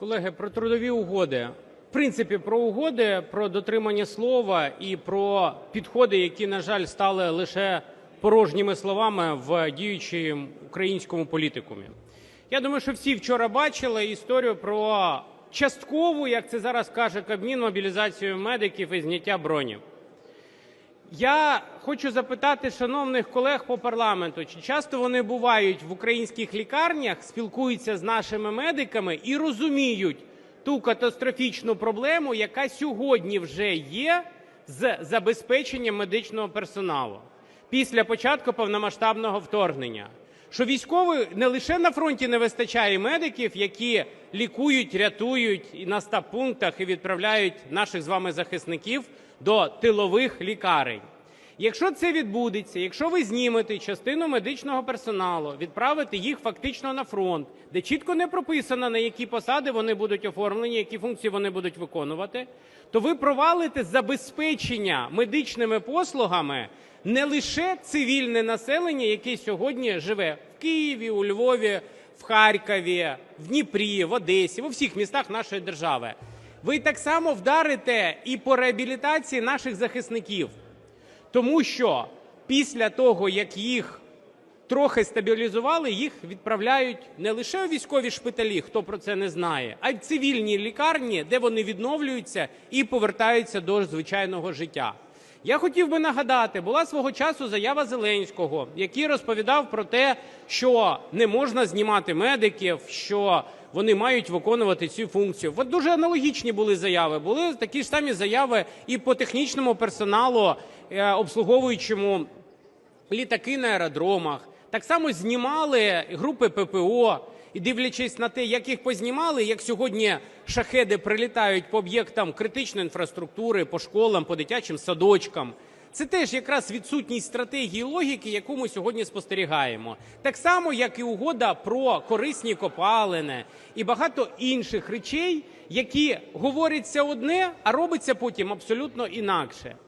Колеги, про трудові угоди. В принципі, про угоди, про дотримання слова і про підходи, які, на жаль, стали лише порожніми словами в діючому українському політикумі. Я думаю, що всі вчора бачили історію про часткову, як це зараз каже Кабмін, мобілізацію медиків і зняття бронів. Я хочу запитати шановних колег по парламенту, чи часто вони бувають в українських лікарнях, спілкуються з нашими медиками і розуміють ту катастрофічну проблему, яка сьогодні вже є з забезпеченням медичного персоналу після початку повномасштабного вторгнення. Що військових не лише на фронті не вистачає медиків, які лікують, рятують і на стаб-пунктах і відправляють наших з вами захисників до тилових лікарень. Якщо це відбудеться, якщо ви знімете частину медичного персоналу, відправите їх фактично на фронт, де чітко не прописано, на які посади вони будуть оформлені, які функції вони будуть виконувати, то ви провалите забезпечення медичними послугами не лише цивільне населення, яке сьогодні живе в Києві, у Львові, в Харкові, в Дніпрі, в Одесі, в усіх містах нашої держави. Ви так само вдарите і по реабілітації наших захисників. Тому що після того, як їх трохи стабілізували, їх відправляють не лише у військові шпиталі, хто про це не знає, а й в цивільні лікарні, де вони відновлюються і повертаються до звичайного життя. Я хотів би нагадати, була свого часу заява Зеленського, який розповідав про те, що не можна знімати медиків, що вони мають виконувати цю функцію. От дуже аналогічні були заяви. Були такі ж самі заяви і по технічному персоналу, е, обслуговуючому літаки на аеродромах. Так само знімали групи ППО. І дивлячись на те, як їх познімали, як сьогодні шахеди прилітають по об'єктам критичної інфраструктури, по школам, по дитячим садочкам, це теж якраз відсутність стратегії логіки, яку ми сьогодні спостерігаємо. Так само, як і угода про корисні копалини і багато інших речей, які говоряться одне, а робиться потім абсолютно інакше.